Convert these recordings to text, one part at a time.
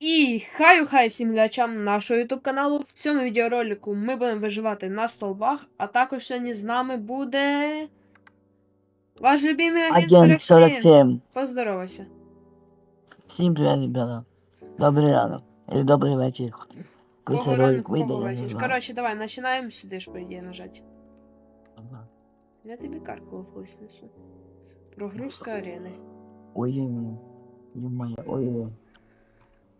І хай хай всім глядачам нашого YouTube каналу. В цьому відеоролику ми будемо виживати на столбах, а також сьогодні з нами буде ваш любимий агент, Агент 47. 47. Поздоровайся. Всім привіт, ребята. Добрий ранок. Или добрий вечір. Кого ролик ранку, вийде, кого я не вечір. знаю. Коротше, давай, починаємо сюди ж, по ідеї, нажати. Ага. Я тобі карку колись. Прогрузка арени. Ой-ой-ой. Ой-ой.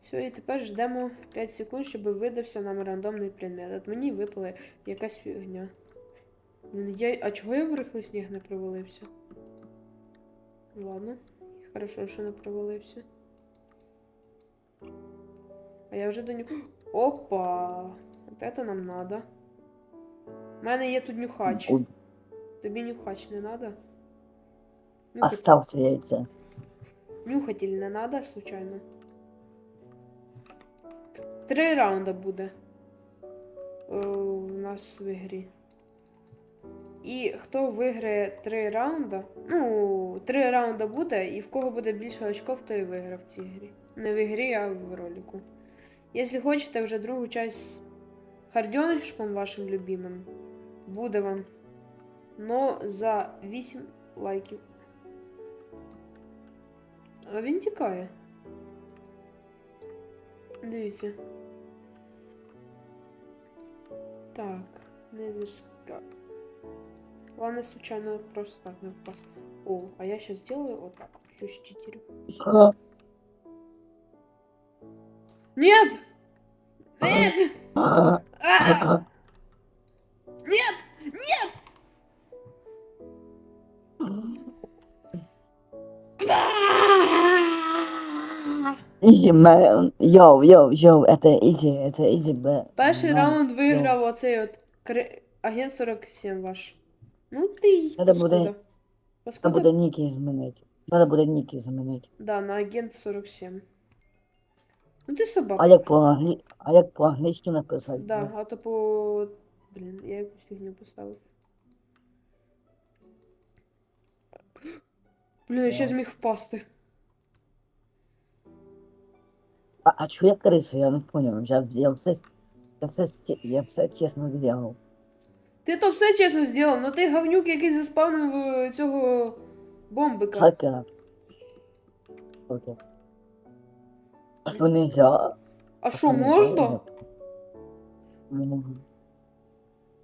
Все, і тепер ждемо 5 секунд, щоб видався нам рандомний предмет. От мені випала якась фігня. Я... А чого я в рихлий сніг не провалився? Ладно, хорошо, що не провалився. А я вже до нього. Опа! От это нам надо. У мене є тут нюхач. Тобі нюхач не надо? Нюхатель, Остався яйце. Нюхатель не надо, случайно? Три раунда буде. У нас в ігрі. І хто виграє три раунда, ну, три раунда буде, і в кого буде більше очков, той і виграв в цій грі. Не в ігрі, а в ролику. Якщо хочете вже другу часть з хардьонишком вашим любимим, буде вам. Но за 8 лайків. А він тікає. Дивіться. Так, не зірська. Ладно, случайно просто так не впас. О, а я сейчас сделаю вот так. Чуть читерю. А, Нет! Нет! Easy. Йоу, йоу, йоу, это easy, это easy, б. Перший раунд виграв оцей от кри... агент 47 ваш. Ну ти Надо паскуда. буде- Паскуда? Надо буде ніки змінити. Надо буде ніки змінити. Да, на агент 47. Ну ти собака. А як по-англі... А як по-англійськи написати? Да, а то по. Блін, я якусь фігню поставив. Блін, я ще зміг впасти. А, а чого я криса? Я не понял. Я, я все... Я все, сте- я все чесно зробив. Ти то все чесно зробив, ну ти говнюк, який заспавнив е, цього бомбика. Хакера. Окей. А що нельзя? А що, можна? Ну,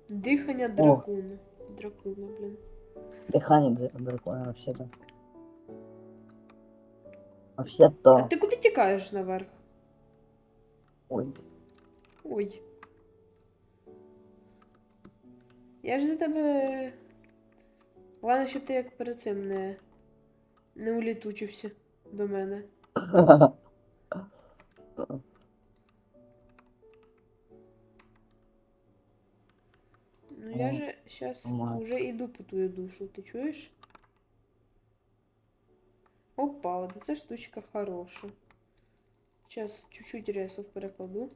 Дихання дракона. Дракона, блін. Дыхание др- дракона вообще-то. А Вообще-то. А ти куди тікаєш наверх? Ой. Ой. Я ж до тебе. Ладно, щоб ти як перед цим не. не улітучився до мене. Ну я же сейчас уже иду по твою душу, ты чуешь? Опа, вот эта штучка хорошая. Сейчас чуть-чуть ресов перекладу.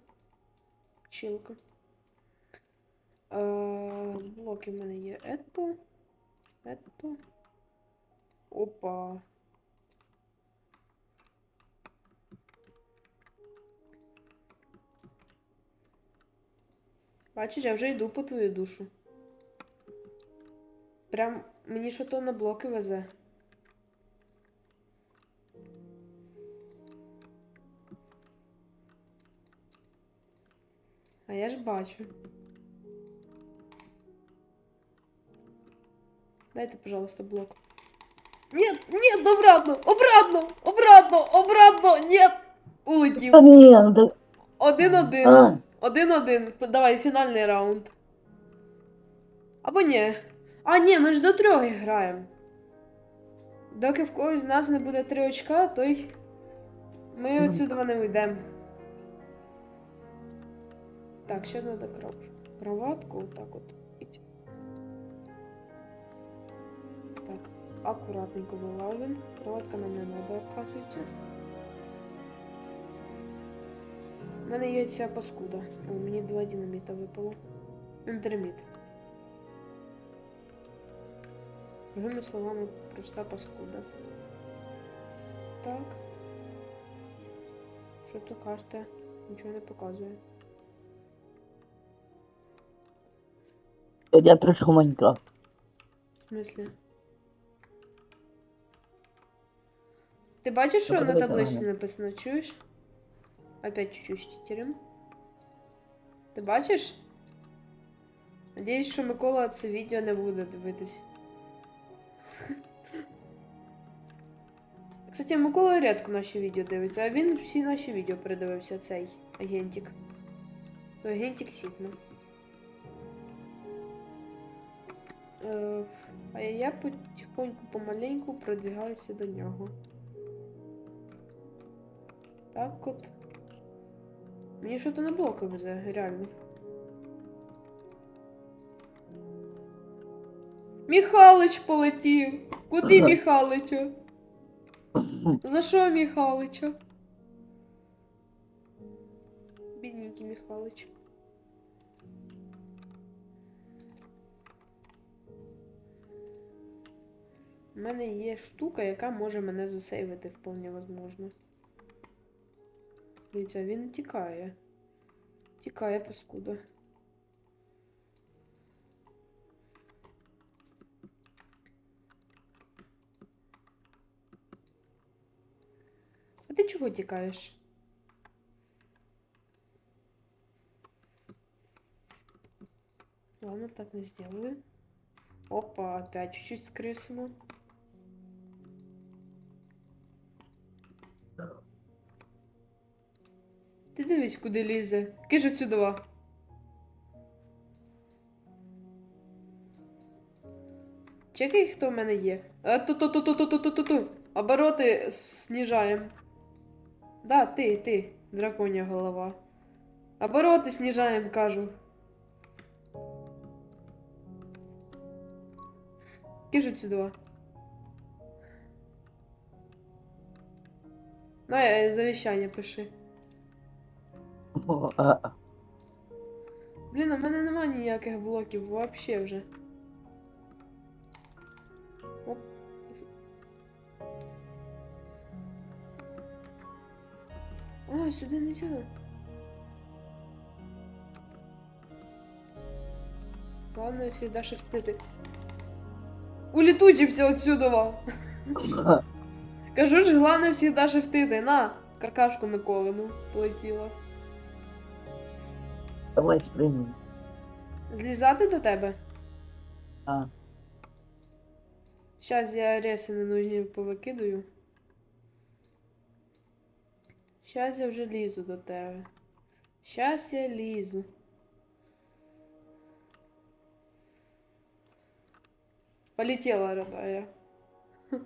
Чилка. А, з блоки в мене є ето. Ето. Опа. Бачиш, я вже йду по твою душу. Прям мені що то на блоки везе. А я ж бачу. Дайте, пожалуйста, блок. Нет, нет, обратно, обратно, обратно, обратно, нет! Улетів. Ну. Один-один. Один-один. Давай, фінальний раунд. Або ні. А, ні, ми ж до трьох граємо. Доки в когось з нас не буде три очка, то й ми отсюди не уйдемо. Так, зараз треба кров. Кроватку отак от. іть. Так, акуратненько вилазимо. Кроватка нам не треба, оказується. У мене є ця паскуда. О, мені два динаміта випало. Інтерміт. Другими словами, проста паскуда. Так. Що то карта? Нічого не показує. Я в Майнкрафт. В смислі? Ти бачиш, що Ну, на табличці написано, чуєш? Опять чуть-чуть штітерим. Ти бачиш? Надіюсь, що Микола це відео не буде дивитись. Кстати, Микола рідко наші відео дивиться, а він всі наші відео передивився, цей агентик. То агентик Сітман. А я потихоньку помаленьку продвигаюся до нього. Так от. Мені що то на блоки везе, реально. Міхалич полетів! Куди Міхаличу? За що Міхаличу? Бідненький Міхалич. У мене є штука, яка може мене засейвити вполне возможно. Дивіться, він тікає. Тікає паскуда. А ти чого тікаєш? Ладно, так не сделаю. Опа, опять чуть-чуть скрысимо. Ти дивись, куди лізе. Киш отсюда. Чекай, хто в мене є. Ту-ту-ту-ту-ту-ту-ту-ту. Обороти сніжаємо. Да, ти, ти, драконья голова. Обороти сніжаємо, кажу. Киш отсюда. На, е, завіщання пиши. О, а, Блін, у мене нема ніяких блоків вообще вже. Оп. А, сюди не сюди. Ладно, я всегда шифтити. Улетучимся отсюда. Кажу ж, головне всегда шифтити. На, какашку Миколину полетіла. Давай спрыгнем. Злізати до тебе? А, Щас я реси ненужні повикидаю. Щас я вже лізу до тебе. Щас я лізу. Полетіла родая.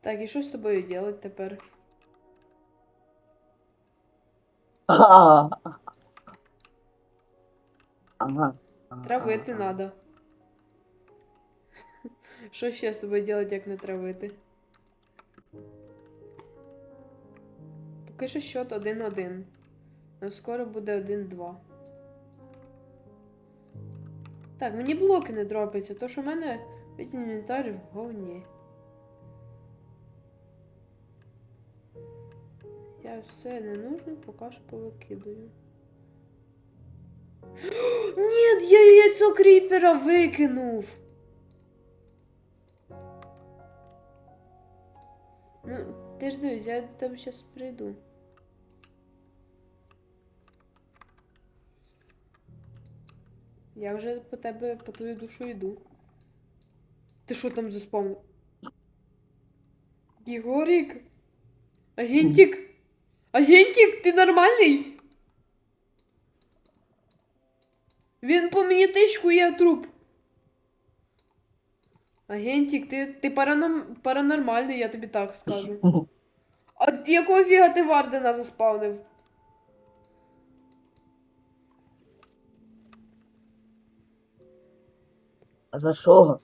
Так, і що з тобою делать тепер? Ага. Травити надо. Що ще з тобою делать, як не травити? Поки що счет 1-1. Но скоро буде 1-2. Так, мені блоки не дропаються, то що в мене весь інвентар в говні. Все не нужно, поки що повикидую. Ні, я яйцо кріпера викинув. Ну, ти ж дивись, я до тебе зараз прийду. Я вже по тебе, по твою душу йду. Ти що там заспавнив? Єгорик? Агентик? Агентик, ти нормальний? Він по мені тичку, я труп. Агентик, ти, ти параном, паранормальний, я тобі так скажу. А якого фіга ти Вардена заспавнив? А за що?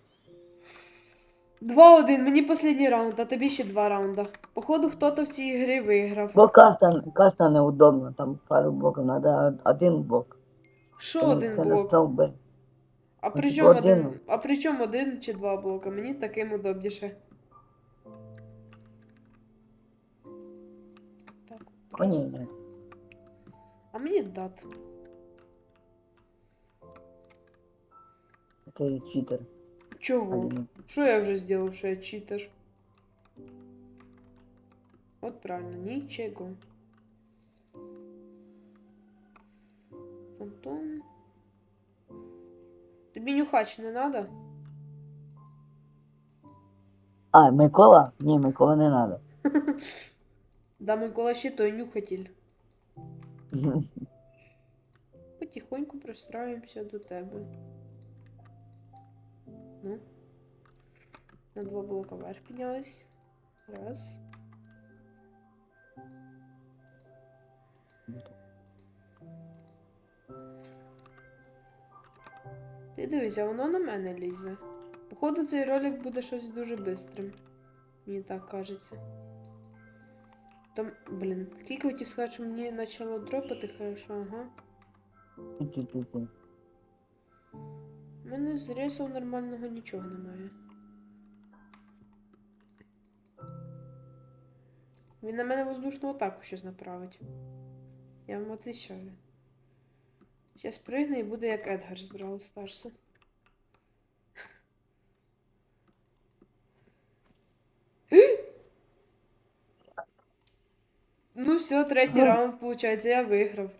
2-1, мені останній раунд, а тобі ще два раунда. Походу, хто-то в цій грі виграв. Бо карта, карта неудобна, там пару блоків, треба один блок. Що Це- один це блок? стовби. А при чому один? один. А при чому один чи два блока? Мені таким удобніше. О, ні, ні. А мені дат. Ти читер. Чого? Що я вже зробив, що я читер? От правильно, нічого. Фантом. Тобі нюхач не надо? А, Микола? Ні, Микола не надо. Да, Микола ще той нюхатель. Потихоньку пристраємося до тебе. Ну. На два блока вверх піднялись. Раз. Ти дивися, воно на мене лізе. Походу, цей ролик буде щось дуже бистрим. Мені так кажеться. Там, блін, тільки хотів сказати, що мені почало дропати, хорошо, ага. Мене з рейсів нормального нічого немає. Він на мене воздушну атаку щось направить. Я вам отвечаю. Зараз пригне і буде як Едгар з Brawl Старса. Ну все, третій раунд, виходить, я виграв.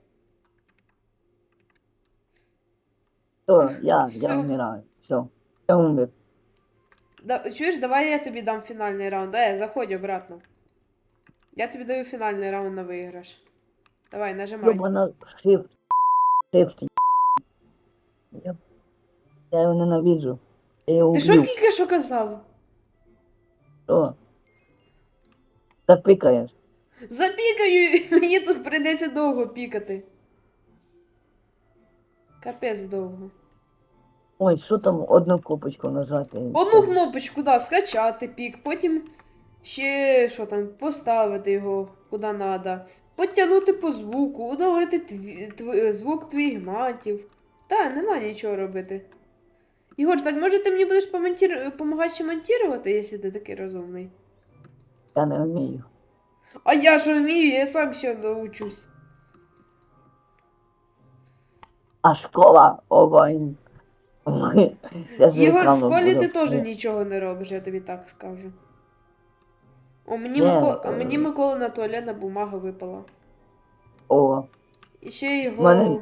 Все, я, Всё. я умираю. Все. Я умер. Да, чуєш, давай я тобі дам фінальний раунд. Е, заходь обратно. Я тобі даю фінальний раунд на виграш. Давай, нажимай. Ёбана shift. Shift. Я, я його ненавиджу. Я його Ти що уб'ю. тільки що казав? Що? Запикаєш. Запікаю, мені тут прийдеться довго пікати. Капець довго. Ой, що там одну кнопочку нажати? Одну кнопочку, да, скачати пік, потім ще що там, поставити його куди треба. Потягнути по звуку, удалити тві, тв- звук твоїх матів. Та, нема нічого робити. Ігор, так може ти мені будеш допомагати ще монтувати, якщо ти такий розумний? Я не вмію. А я ж вмію, я сам ще научусь. А школа? Овайн. Ігор, в школі буде. ти теж нічого не робиш, я тобі так скажу. О, мені, Ні, Микола, а е. мені Микола на туалетна бумага випала. О, І ще його. Мене-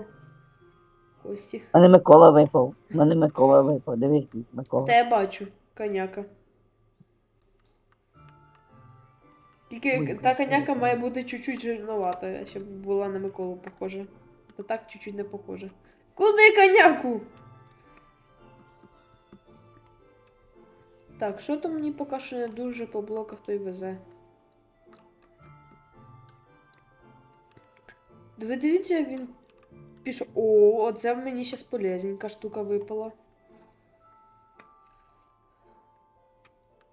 Кості. мене Микола випав. Мене Микола випав. Дивись, Микола. Та я бачу, коняка. Тільки Ой, та красиво. коняка має бути чуть-чуть жирновата, щоб була на Миколу похожа. Та так чуть-чуть не похоже. Куди коняку? Так, що то мені поки що не дуже по блоках той везе. Ви дивіться, як він пішов. О, оце в мені зараз полезненька штука випала.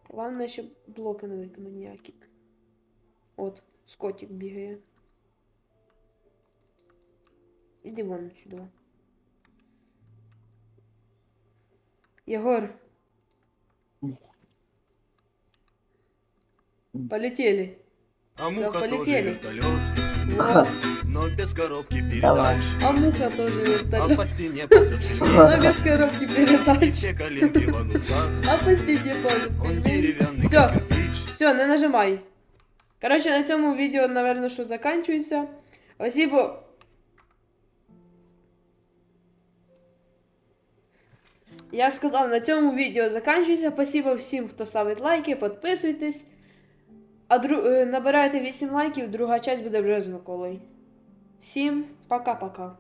Головне, щоб блоки не викинув ніякі. От, скотик бігає. Іди вон сюди. Єгор. Полетели. А муха тоже полетели. вертолет, Вот. но без коробки передач. А муха тоже А вертолет. по стене Но без коробки передач. все. А по стене Он полет. деревянный Всё. как кирпич. Все, не нажимай. Коротше, на цьому відео, наверное, що заканчується. Спасибо. Я сказав, на цьому відео заканчується. Спасибо всім, хто ставить лайки, підписуйтесь. А дру... е, набирайте 8 лайків, друга часть буде вже з Миколою. Всім пока-пока.